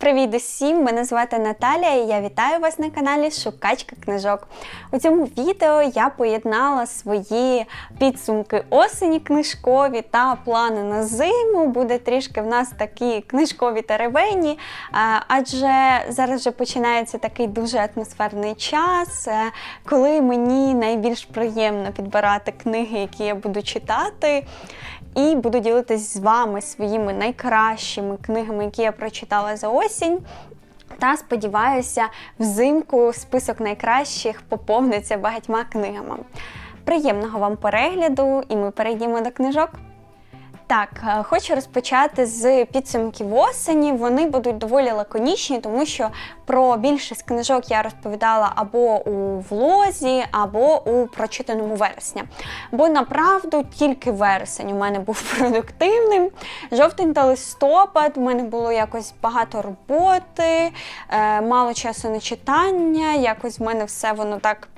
Привіт усім! Мене звати Наталія і я вітаю вас на каналі Шукачка книжок. У цьому відео я поєднала свої підсумки осені книжкові та плани на зиму. Буде трішки в нас такі книжкові теревені, адже зараз вже починається такий дуже атмосферний час, е, коли мені найбільш приємно підбирати книги, які я буду читати. І буду ділитись з вами своїми найкращими книгами, які я прочитала за осінь. Та сподіваюся, взимку список найкращих поповниться багатьма книгами. Приємного вам перегляду, і ми перейдемо до книжок. Так, е, хочу розпочати з підсумків осені. Вони будуть доволі лаконічні, тому що про більшість книжок я розповідала або у влозі, або у прочитаному вересня. Бо направду тільки вересень у мене був продуктивним. Жовтень та листопад у мене було якось багато роботи, е, мало часу на читання. Якось в мене все воно так.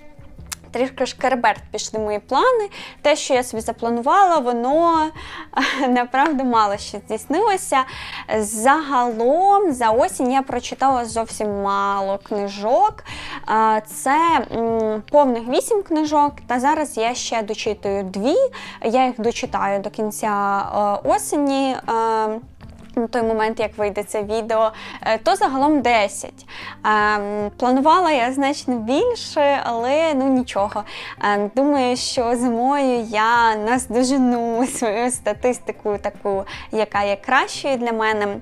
Трішки шкерберт пішли мої плани. Те, що я собі запланувала, воно направду мало що здійснилося. Загалом за осінь я прочитала зовсім мало книжок. Е, Це повних вісім книжок, та зараз я ще дочитую дві. Я їх дочитаю до кінця е, осені. На той момент, як вийде це відео, е, то загалом 10. Ем, Планувала я значно більше, але ну нічого. Ем, Думаю, що зимою я наздожену свою статистику, таку, яка є кращою для мене.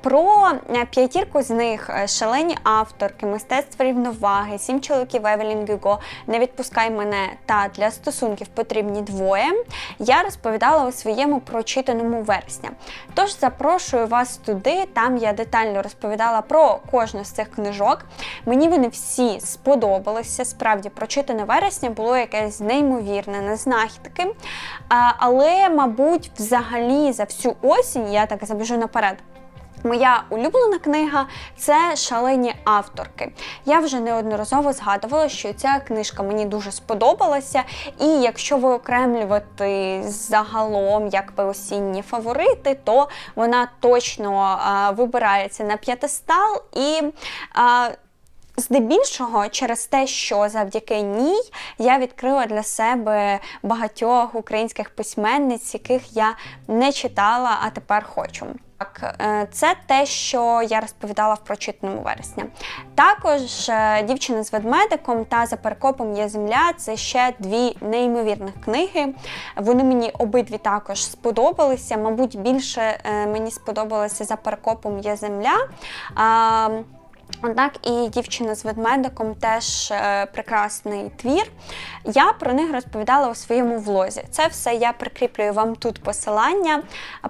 Про е, п'ятірку з них е, шалені авторки, мистецтво рівноваги, сім чоловіків Евелін Гюго, не відпускай мене та для стосунків потрібні двоє. Я розповідала у своєму прочитаному вересня. Тож запрошую вас туди, там я детально розповідала про кожну з цих книжок. Мені вони всі сподобалися. Справді, прочитане вересня було якесь неймовірне, не знахідки. Але, мабуть, взагалі за всю осінь, я так забіжу наперед. Моя улюблена книга це шалені авторки. Я вже неодноразово згадувала, що ця книжка мені дуже сподобалася. І якщо виокремлювати загалом якби осінні фаворити, то вона точно а, вибирається на п'ятистал і. А, Здебільшого, через те, що завдяки ній я відкрила для себе багатьох українських письменниць, яких я не читала, а тепер хочу. Так, е, це те, що я розповідала в прочитаному вересня. Також е, дівчина з ведмедиком та за перекопом є земля це ще дві неймовірних книги. Вони мені обидві також сподобалися. Мабуть, більше е, мені сподобалося за перекопом є земля. Однак і дівчина з ведмедиком теж е, прекрасний твір. Я про них розповідала у своєму влозі. Це все я прикріплюю вам тут посилання.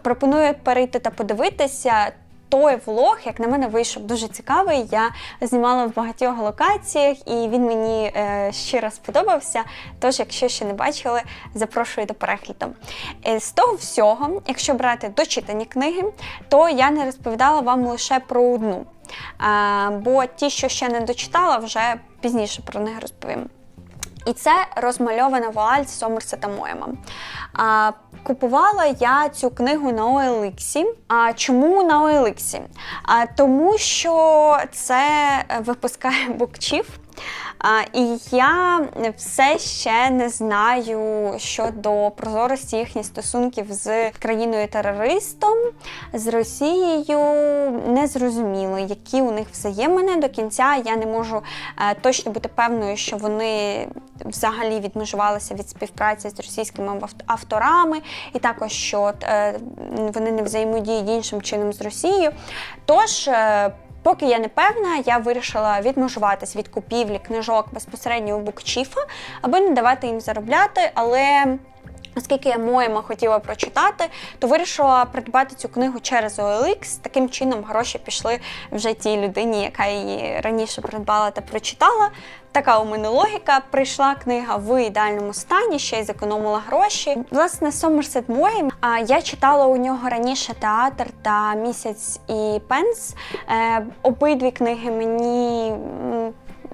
Пропоную перейти та подивитися. Той влог, як на мене, вийшов дуже цікавий. Я знімала в багатьох локаціях, і він мені е, щиро сподобався. Тож, якщо ще не бачили, запрошую до перегляду. Е, з того всього, якщо брати дочитані книги, то я не розповідала вам лише про одну. Бо ті, що ще не дочитала, вже пізніше про них розповім. І це розмальована вуаль Сомерсета Моєма. А, Купувала я цю книгу на OLX. А чому на OLX? А, Тому що це випускає букчів. І я все ще не знаю щодо прозорості їхніх стосунків з країною-терористом, з Росією. Не зрозуміло, які у них взаємини до кінця. Я не можу е, точно бути певною, що вони взагалі відмежувалися від співпраці з російськими авторами, і також що е, вони не взаємодіють іншим чином з Росією. Тож. Поки я не певна, я вирішила відмежуватись від купівлі книжок безпосередньо у букчіфа, аби не давати їм заробляти. Але оскільки я моєму хотіла прочитати, то вирішила придбати цю книгу через OLX. Таким чином гроші пішли вже тій людині, яка її раніше придбала та прочитала. Така у мене логіка. Прийшла книга в ідеальному стані, ще й зекономила гроші. Власне, Сомерсет Мойм, я читала у нього раніше театр та місяць і пенс. Е, обидві книги мені.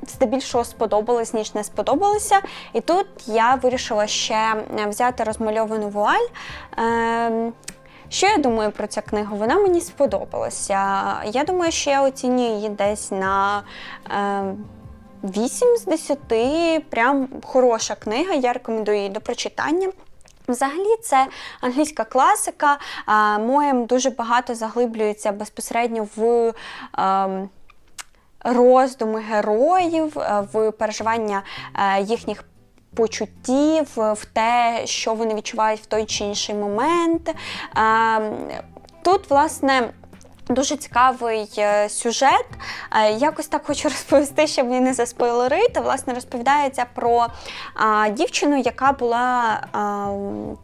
Здебільшого сподобались, ніж не сподобалося. І тут я вирішила ще взяти розмальовану вуаль. Е Що я думаю про цю книгу? Вона мені сподобалася. Я думаю, що я оцінюю її десь на. Е, 8 з 10, прям хороша книга, я рекомендую її до прочитання. Взагалі, це англійська класика. Моєм дуже багато заглиблюється безпосередньо в. ем, роздуми героїв, е, в переживання е, їхніх почуттів, в те, що вони відчувають в той чи інший момент. Е, Тут, власне, Дуже цікавий е, сюжет. Е, Якось так хочу розповісти, щоб він не заспойлерити. Власне, розповідається про дівчину, яка була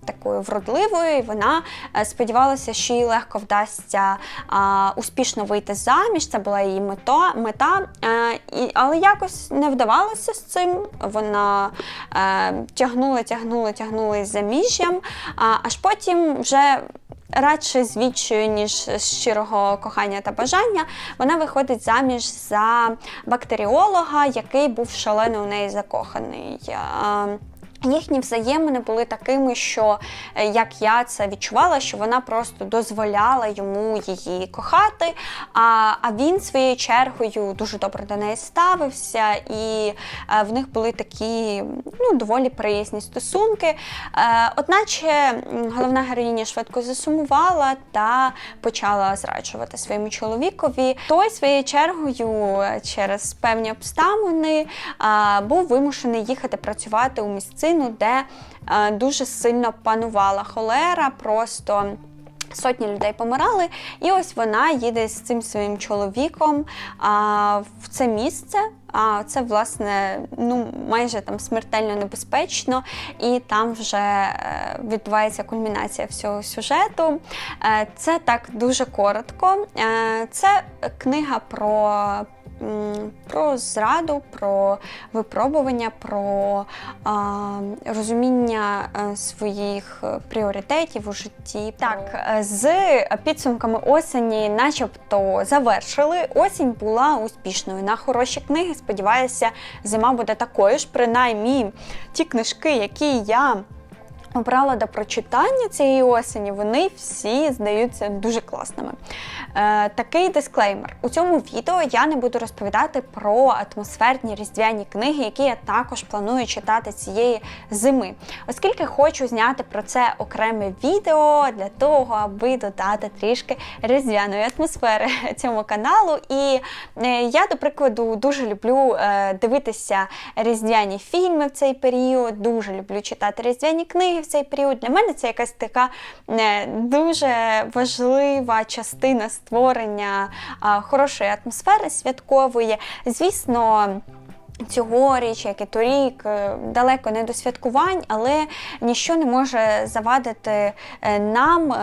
такою вродливою. і Вона е, сподівалася, що їй легко вдасться успішно вийти заміж. Це була її мета. але якось не вдавалося з цим. Вона тягнула, тягнула, тягнула із заміжжям, аж потім вже радше з ніж щирого кохання та бажання, вона виходить заміж за бактеріолога, який був шалено у неї закоханий. Е, Їхні взаємини були такими, що е, як я це відчувала, що вона просто дозволяла йому її кохати. А а він своєю чергою дуже добре до неї ставився, і е, в них були такі ну, доволі приязні стосунки. Е, Одначе головна героїня швидко засумувала та почала зраджувати своєму чоловікові. Той своєю чергою через певні обставини був вимушений їхати працювати у місцину, де е, дуже сильно панувала холера. Просто Сотні людей помирали, і ось вона їде з цим своїм чоловіком в це місце. А це власне ну майже там смертельно небезпечно, і там вже е, відбувається кульмінація всього сюжету. Е, це так дуже коротко. Це книга про про зраду, про випробування, про а, розуміння е, своїх пріоритетів у житті. Так, з підсумками осені, начебто, завершили. Осінь була успішною на хороші книги. Сподіваюся, зима буде такою ж. Принаймні, ті книжки, які я обрала до прочитання цієї осені, вони всі здаються дуже класними. Е, Такий дисклеймер. У цьому відео я не буду розповідати про атмосферні різдвяні книги, які я також планую читати цієї зими, оскільки хочу зняти про це окреме відео для того, аби додати трішки різдвяної атмосфери цьому каналу. І е, я, до прикладу, дуже люблю е, дивитися різдвяні фільми в цей період, дуже люблю читати різдвяні книги цей період. Для мене це якась така е, дуже важлива частина створення хорошої атмосфери святкової. Звісно. Цьогоріч, як і торік, е, далеко не до святкувань, але ніщо не може завадити е, нам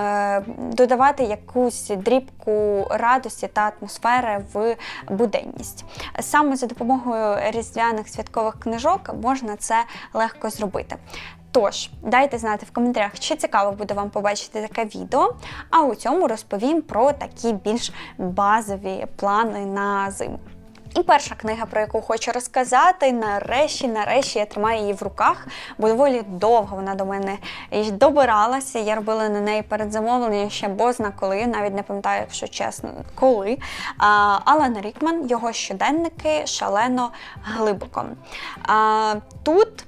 додавати якусь дрібку радості та атмосфери в буденність. Саме за допомогою різдвяних святкових книжок можна це легко зробити. Тож, дайте знати в коментарях, чи цікаво буде вам побачити таке відео. А у цьому розповім про такі більш базові плани на зиму. І перша книга, про яку хочу розказати, нарешті, нарешті я тримаю її в руках, бо доволі довго вона до мене добиралася. Я робила на неї передзамовлення ще бозна коли, навіть не пам'ятаю, якщо чесно, коли. А, Алан Рікман, його щоденники шалено глибоко. А, Тут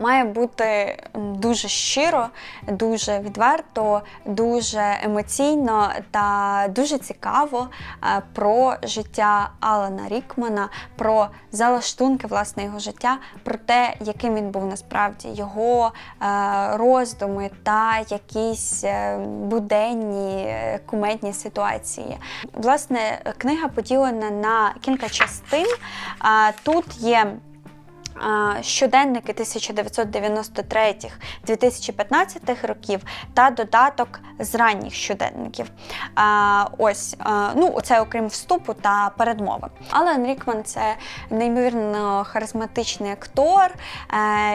має бути дуже щиро, дуже відверто, дуже емоційно та дуже цікаво е, про життя Алана Рікмана, про залаштунки власне його життя, про те, яким він був насправді його е, роздуми та якісь е, буденні кумедні ситуації. Власне, книга поділена на кілька частин. Тут є щоденники 1993-2015 років та додаток з ранніх щоденників. Ось, ну, це окрім вступу та передмови. Алан Рікман це неймовірно харизматичний актор, е,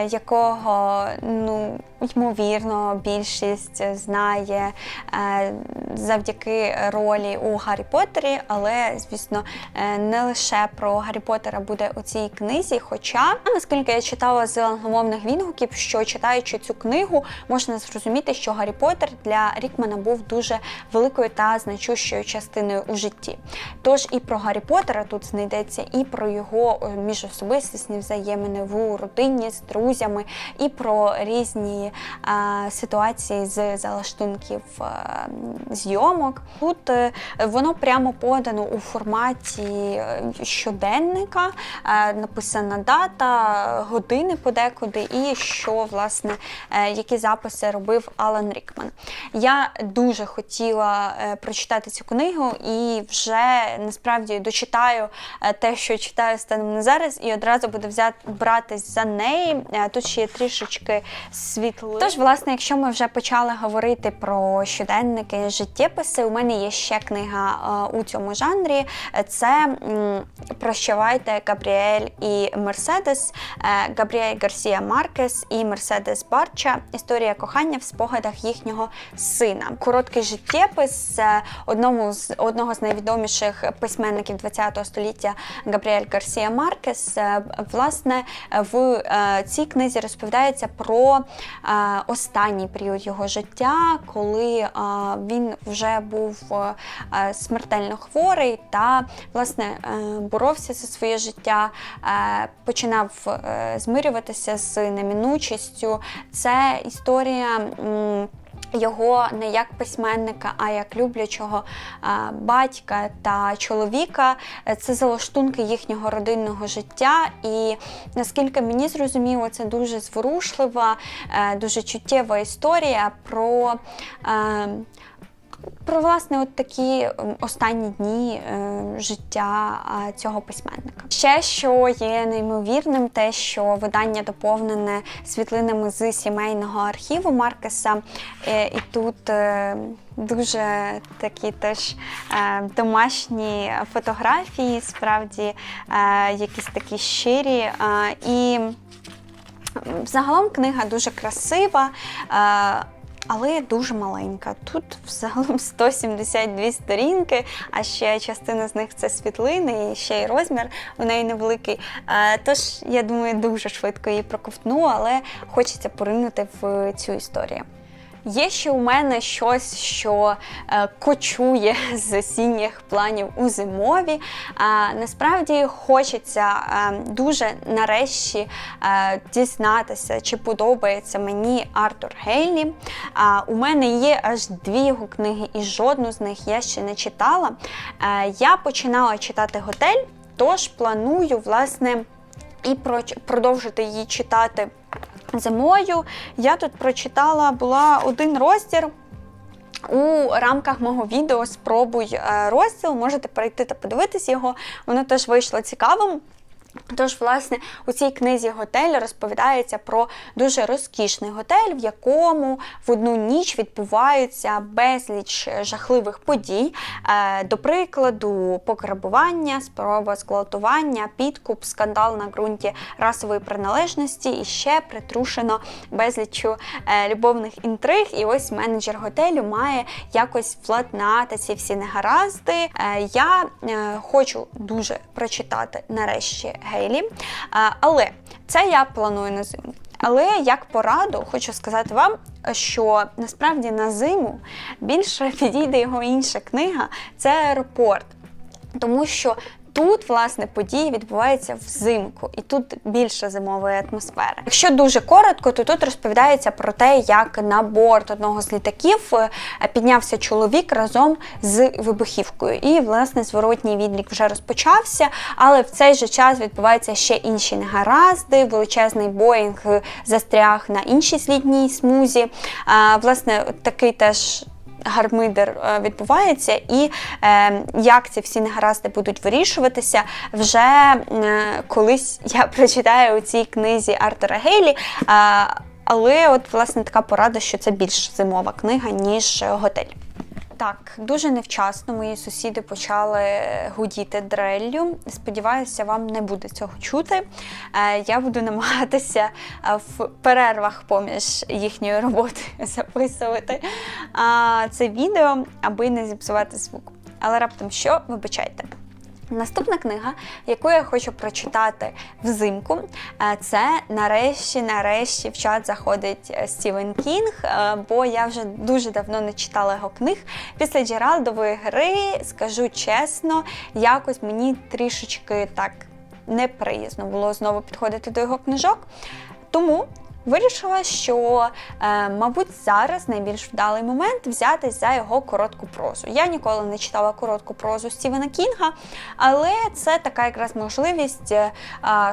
якого ну, ймовірно, більшість знає е, завдяки ролі у Гаррі Поттері, але, звісно, е, не лише про Гаррі Поттера буде у цій книзі. Хоча, наскільки я читала з англомовних відгуків, що читаючи цю книгу, можна зрозуміти, що Гаррі Поттер для Рікмана був дуже великою та значущою частиною у житті. Тож і про Гаррі Поттера тут знайдеться, і про його е, міжособистісні взаємини в родині з друзями, і про різні ситуації з залаштунків зйомок. Тут е, воно прямо подано у форматі е, щоденника, е, написана дата, години подекуди, і що власне які записи робив Алан Рікман. Я дуже хотіла прочитати цю книгу і вже насправді дочитаю те, що читаю станом на зараз, і одразу буду взяти братись за неї. Тут ще є трішечки світли. Тож, власне, якщо ми вже почали говорити про щоденники, життєписи, у мене є ще книга е, у цьому жанрі. Це Прощавайте Габріель і Мерседес, е, Габріель Гарсія Маркес і Мерседес Барча. Історія кохання в спогадах їхнього сина. Короткий життєпис е, одному з одного з найвідоміших письменників ХХ століття Габріель Гарсія Маркес. Власне, в цій книзі розповідається про останній період його життя, коли е, він вже був е, смертельно хворий та власне е, боровся за своє життя, е, починав е, змирюватися з немінучістю. Це історія. Його не як письменника, а як люблячого батька та чоловіка. Е, Це залаштунки їхнього родинного життя. І наскільки мені зрозуміло, це дуже зворушлива, е, дуже чуттєва історія про. Про власне от такі ем, останні дні е, життя цього письменника. Ще що є неймовірним, те, що видання доповнене світлинами з сімейного архіву Маркеса, Е, і тут е, дуже такі теж е, домашні фотографії, справді е, якісь такі щирі. е, і Загалом книга дуже красива. е, Але дуже маленька. Тут взагалом 172 сторінки, а ще частина з них це світлини, і ще й розмір у неї невеликий. Е, Тож, я думаю, дуже швидко її проковтну, але хочеться поринути в цю історію. Є ще у мене щось, що е, кочує з осінніх планів у зимові. А, насправді хочеться е, дуже нарешті е, дізнатися, чи подобається мені Артур Гейлі. А, у мене є аж дві його книги, і жодну з них я ще не читала. Е, я починала читати готель, тож планую, власне, і продовжити її читати зимою. Я тут прочитала була один розділ. У рамках мого відео спробуй е, розділ, можете перейти та подивитись його. Воно теж вийшло цікавим. Тож, власне, у цій книзі готель розповідається про дуже розкішний готель, в якому в одну ніч відбуваються безліч жахливих подій. Е, До прикладу, пограбування, спроба зґвалтування, підкуп, скандал на ґрунті расової приналежності і ще притрушено безліччю е, любовних інтриг. І ось менеджер готелю має якось владнати ці всі негаразди. Е, Я хочу дуже прочитати нарешті Гейлі, але це я планую на зиму. Але як пораду хочу сказати вам, що насправді на зиму більше підійде його інша книга це аеропорт. Тому що тут, власне, події відбуваються взимку, і тут більше зимової атмосфери. Якщо дуже коротко, то тут розповідається про те, як на борт одного з літаків е, піднявся чоловік разом з вибухівкою. І, власне, зворотній відлік вже розпочався, але в цей же час відбуваються ще інші негаразди. Величезний Боїнг застряг на іншій слідній смузі. Власне, такий теж гармидер е, відбувається, і е, як ці всі негаразди будуть вирішуватися, вже е, колись я прочитаю у цій книзі Артура Гейлі. Але от власне така порада, що це більш зимова книга, ніж готель. Так, дуже невчасно мої сусіди почали гудіти дреллю. Сподіваюся, вам не буде цього чути. Е, Я буду намагатися е, в перервах поміж їхньої роботи записувати це відео, аби не зіпсувати звук. Але раптом що, вибачайте. Наступна книга, яку я хочу прочитати взимку, е, це нарешті, нарешті в чат заходить е, Стівен Кінг, е, бо я вже дуже давно не читала його книг. Після Джералдової гри, скажу чесно, якось мені трішечки так неприязно було знову підходити до його книжок. Тому Вирішила, що, е, мабуть, зараз найбільш вдалий момент взятись за його коротку прозу. Я ніколи не читала коротку прозу Стівена Кінга, але це така якраз можливість е,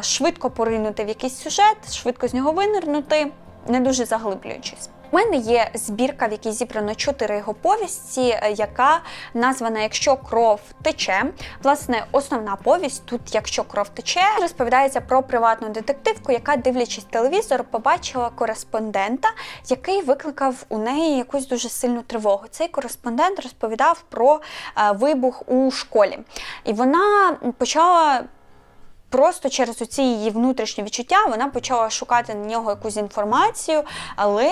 швидко поринути в якийсь сюжет, швидко з нього винирнути, не дуже заглиблюючись. У мене є збірка, в якій зібрано чотири його повісті, е, яка названа Якщо кров тече. Власне, основна повість тут, якщо кров тече, розповідається про приватну детективку, яка, дивлячись телевізор, побачила кореспондента, який викликав у неї якусь дуже сильну тривогу. Цей кореспондент розповідав про е, вибух у школі, і вона почала. Просто через ці її внутрішні відчуття вона почала шукати на нього якусь інформацію, але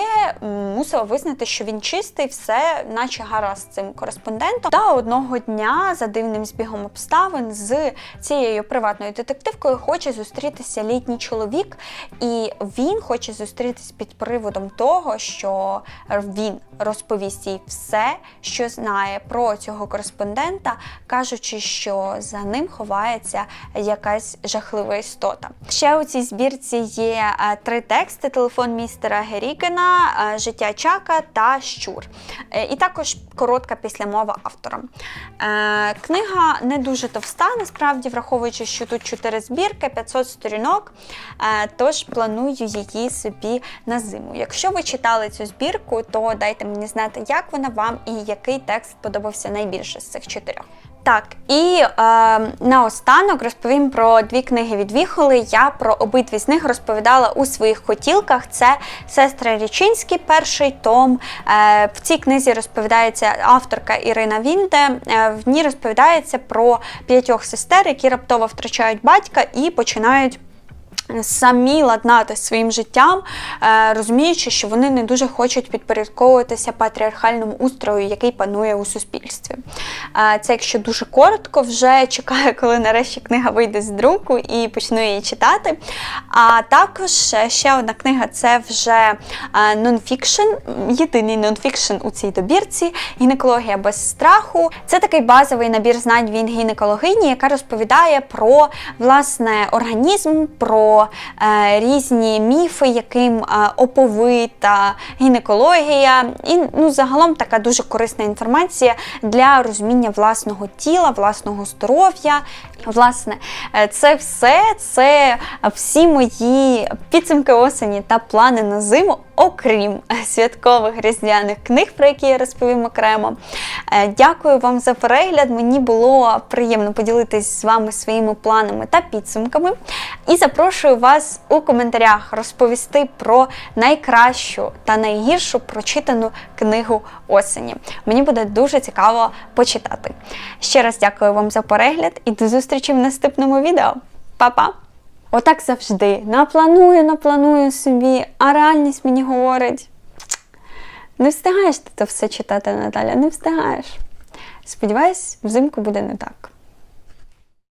мусила визнати, що він чистий, все, наче гаразд з цим кореспондентом. Та одного дня, за дивним збігом обставин, з цією приватною детективкою хоче зустрітися літній чоловік, і він хоче зустрітися під приводом того, що він розповість їй все, що знає про цього кореспондента, кажучи, що за ним ховається якась жахлива істота. Ще у цій збірці є е, три тексти: телефон містера Герікена, е, життя Чака та Щур. Е, І також коротка післямова автора. Книга не дуже товста, насправді, враховуючи, що тут чотири збірки, 500 сторінок. Тож планую її собі на зиму. Якщо ви читали цю збірку, то дайте мені знати, як вона вам і який текст подобався найбільше з цих чотирьох. Так, і е, наостанок розповім про дві книги від Віхоли. Я про обидві з них розповідала у своїх хотілках. Це Сестри Річинські, перший том. Е, в цій книзі розповідається авторка Ірина Вінде. Е, в ній розповідається про п'ятьох сестер, які раптово втрачають батька і починають. Самі ладнати своїм життям, е, розуміючи, що вони не дуже хочуть підпорядковуватися патріархальному устрою, який панує у суспільстві. Е, Це, якщо дуже коротко, вже чекаю, коли нарешті книга вийде з друку і почну її читати. А також ще одна книга це вже нонфікшн, єдиний нонфікшн у цій добірці гінекологія без страху. Це такий базовий набір знань від гінекологині, яка розповідає про власне організм. про е, різні міфи, яким е, оповита гінекологія, і ну, загалом така дуже корисна інформація для розуміння власного тіла, власного здоров'я. Власне, е, це все, це всі мої підсумки осені та плани на зиму, окрім святкових різдвяних книг, про які я розповім окремо. Дякую вам за перегляд. Мені було приємно поділитись з вами своїми планами та підсумками. І запрошую вас у коментарях розповісти про найкращу та найгіршу прочитану книгу осені. Мені буде дуже цікаво почитати. Ще раз дякую вам за перегляд і до зустрічі в наступному відео. Па-па! Отак завжди. Напланую, напланую собі, а реальність мені говорить. Не встигаєш ти це все читати, Наталя, не встигаєш. Сподіваюсь, взимку буде не так.